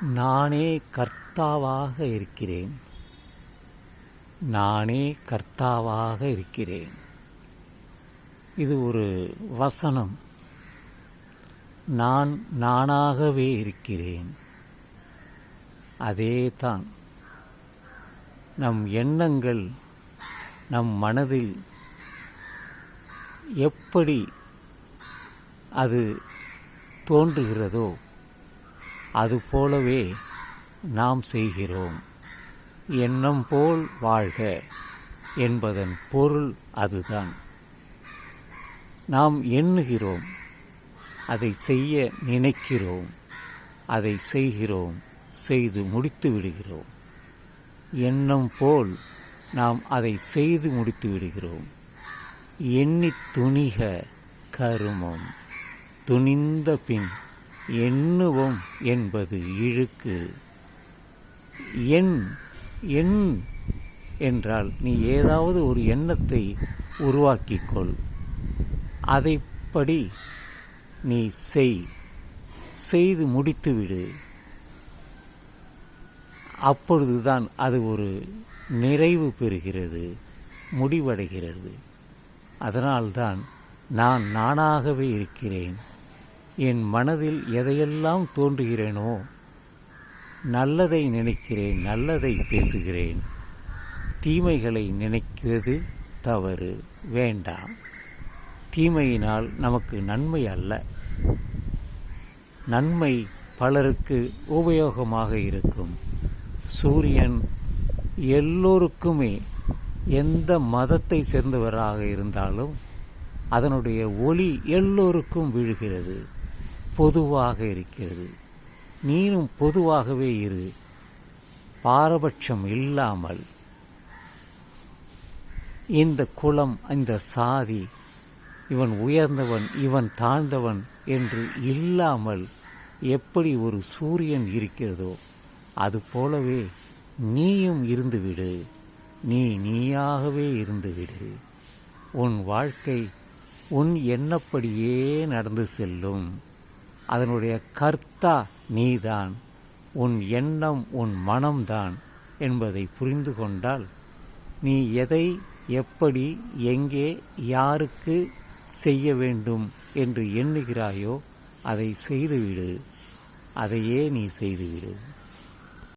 நானே கர்த்தாவாக இருக்கிறேன். நானே கர்த்தாவாக இருக்கிறேன். இது ஒரு வசனம். நான் நானாகவே இருக்கிறேன். அதே தான் நம் எண்ணங்கள் நம் மனதில் எப்படி அது தோன்றுகிறதோ அதுபோலவே நாம் செய்கிறோம். எண்ணம் போல் வாழ்க என்பதன் பொருள் அதுதான். நாம் எண்ணுகிறோம் அதை செய்ய நினைக்கிறோம் அதை செய்கிறோம் செய்து முடித்து விடுகிறோம். எண்ணம் போல் நாம் அதை செய்து முடித்து விடுகிறோம். எண்ணித் துணிக கருமம் துணிந்த பின் எண்ணுவோம் என்பது இழுக்கு. எண் எண் என்றால் நீ ஏதாவது ஒரு எண்ணத்தை உருவாக்கிக்கொள். அதைப்படி நீ செய். செய்து முடித்துவிடு. அப்பொழுதுதான் அது ஒரு நிறைவு பெறுகிறது முடிவடைகிறது. அதனால்தான் நான் நானாகவே இருக்கிறேன். என் மனதில் எதையெல்லாம் தோன்றுகிறேனோ நல்லதை நினைக்கிறேன் நல்லதை பேசுகிறேன். தீமைகளை நினைக்கிறது தவறு வேண்டாம். தீமையினால் நமக்கு நன்மை அல்ல. நன்மை பலருக்கு உபயோகமாக இருக்கும். சூரியன் எல்லோருக்குமே எந்த மதத்தை சேர்ந்தவராக இருந்தாலும் அதனுடைய ஒளி எல்லோருக்கும் விழுகிறது. பொதுவாக இருக்கிறது. நீனும் பொதுவாகவே இரு. பாரபட்சம் இல்லாமல். இந்த குலம் இந்த சாதி இவன் உயர்ந்தவன் இவன் தாழ்ந்தவன் என்று இல்லாமல் எப்படி ஒரு சூரியன் இருக்கிறதோ அதுபோலவே நீயும் இருந்துவிடு. நீ நீயாகவே இருந்துவிடு. உன் வாழ்க்கை உன் எண்ணப்படியே நடந்து செல்லும். அதனுடைய கர்த்தா நீதான் உன் எண்ணம் உன் மனம்தான் என்பதை புரிந்து கொண்டால் நீ எதை எப்படி எங்கே யாருக்கு செய்ய வேண்டும் என்று எண்ணுகிறாயோ அதை செய்துவிடு. அதையே நீ செய்துவிடு.